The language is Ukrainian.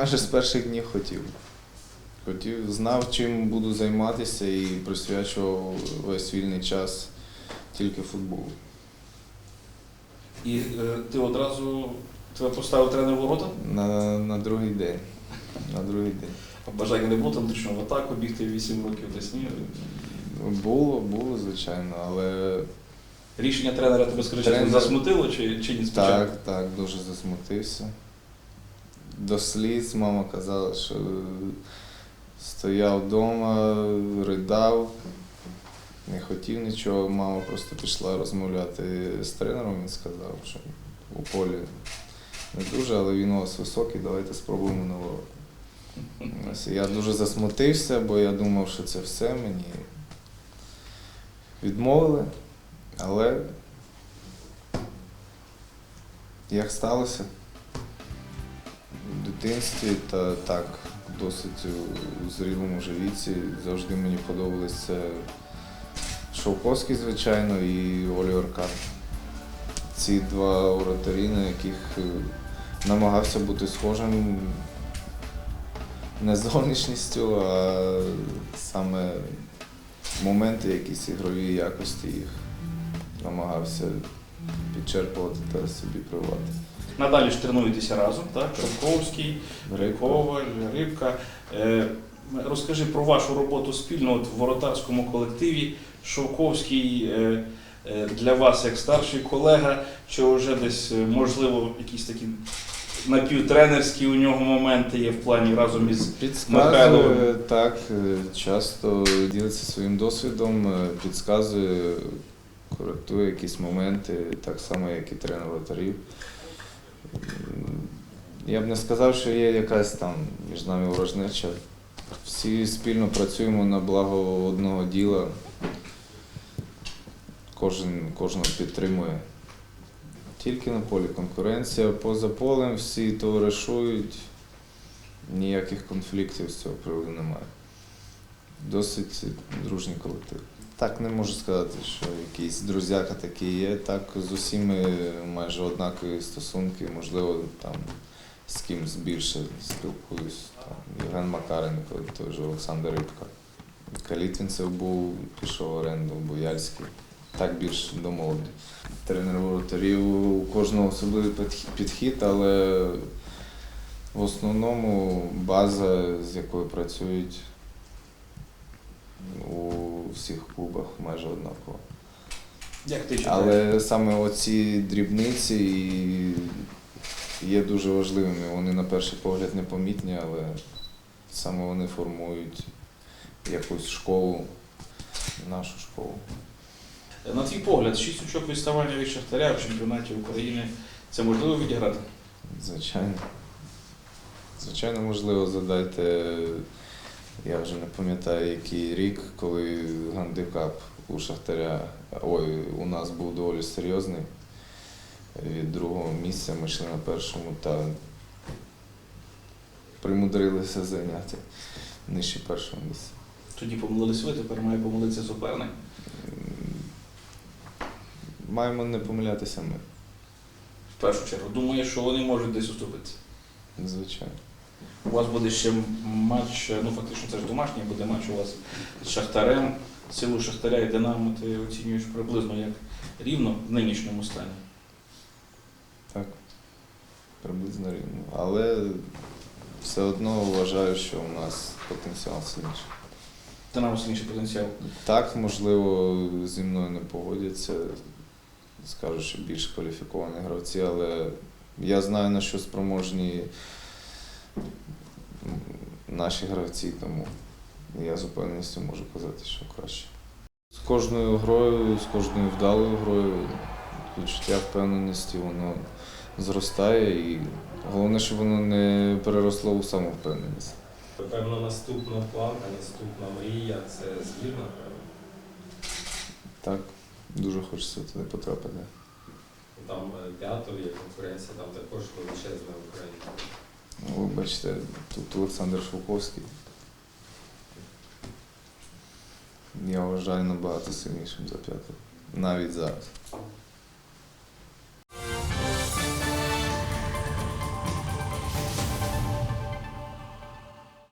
майже з перших днів хотів. Хотів, знав, чим буду займатися і присвячував весь вільний час тільки футболу. І е, ти одразу тебе поставив тренер ворота? На, на другий день. На другий день. А бажання не було там ти в атаку бігти 8 років десь ні. Було, було, звичайно, але Рішення тренера тебе скажи, Тренер- засмутило чи, чи ні спочатку? так, так, дуже засмутився. До сліз мама казала, що стояв вдома, ридав, не хотів нічого. Мама просто пішла розмовляти з тренером. Він сказав, що у полі не дуже, але він у вас високий, давайте спробуємо на ворота. Я дуже засмутився, бо я думав, що це все мені відмовили. Але як сталося дитинстві та так, досить у зрілому вже віці, завжди мені подобались це Шовковський, звичайно, і Олівер Кан. Ці два воротарі, на яких е, намагався бути схожим не зовнішністю, а саме моменти, якісь ігрові якості їх намагався підчерпувати та собі привати. Надалі ж тренуєтеся разом, так? Шовковський. Коваль, Рибка. Е, Розкажи про вашу роботу спільно от в воротарському колективі. Шовковський е, е, для вас як старший колега, чи вже десь, можливо, якісь такі напівтренерські у нього моменти є в плані разом із Михайловим. так, часто ділиться своїм досвідом, підказує, коректує якісь моменти, так само, як і тренер вратарів. Я б не сказав, що є якась там між нами ворожнеча. Всі спільно працюємо на благо одного діла. Кожен кожного підтримує. Тільки на полі конкуренція. Поза полем всі товаришують, ніяких конфліктів з цього приводу немає. Досить дружній колектив. Так не можу сказати, що якісь друзяка такі є. Так з усіми майже однакові стосунки, можливо, там з кимсь більше спілкуюсь. Там, Євген Макаренко, той же Олександр Рибка. Калітвінцев був, пішов в оренду, Бояльський. Так більш до молоді. Тренер воротарів у кожного особливий підхід, але в основному база, з якою працюють у всіх клубах майже однакова. як ти читаєш? Але саме оці дрібниці і є дуже важливими. Вони на перший погляд непомітні, але саме вони формують якусь школу, нашу школу. На твій погляд, шість очок відставання від Шахтаря в чемпіонаті України це можливо відіграти? Звичайно. Звичайно, можливо, задайте, я вже не пам'ятаю, який рік, коли гандикап у Шахтаря, ой, у нас був доволі серйозний. Від другого місця ми йшли на першому та примудрилися зайняти нижче першого місця. Тоді помилились ви, тепер має помилитися суперник. Маємо не помилятися ми, В першу чергу. Думаю, що вони можуть десь уступитися. звичайно. У вас буде ще матч, ну фактично це ж домашній буде матч у вас з Шахтарем. Силу Шахтаря і Динамо ти оцінюєш приблизно як рівно в нинішньому стані. Так, приблизно рівно. Але все одно вважаю, що у нас потенціал сильніший. Динамо сильніший потенціал. Так, можливо, зі мною не погодяться, скажуть, що більш кваліфіковані гравці, але я знаю, на що спроможні наші гравці, тому я з упевненістю можу казати, що краще. З кожною грою, з кожною вдалою грою відчуття впевненості воно зростає і головне, щоб воно не переросло у самовпевненість. Певно, наступна планка, наступна мрія це збірна, певно. Так, дуже хочеться туди потрапити. Там е, п'ятого є конкуренція, там також величезна Україна. Ну, Ви бачите, тут Олександр Шовковський. Я вважаю набагато сильнішим за п'ятого. Навіть зараз.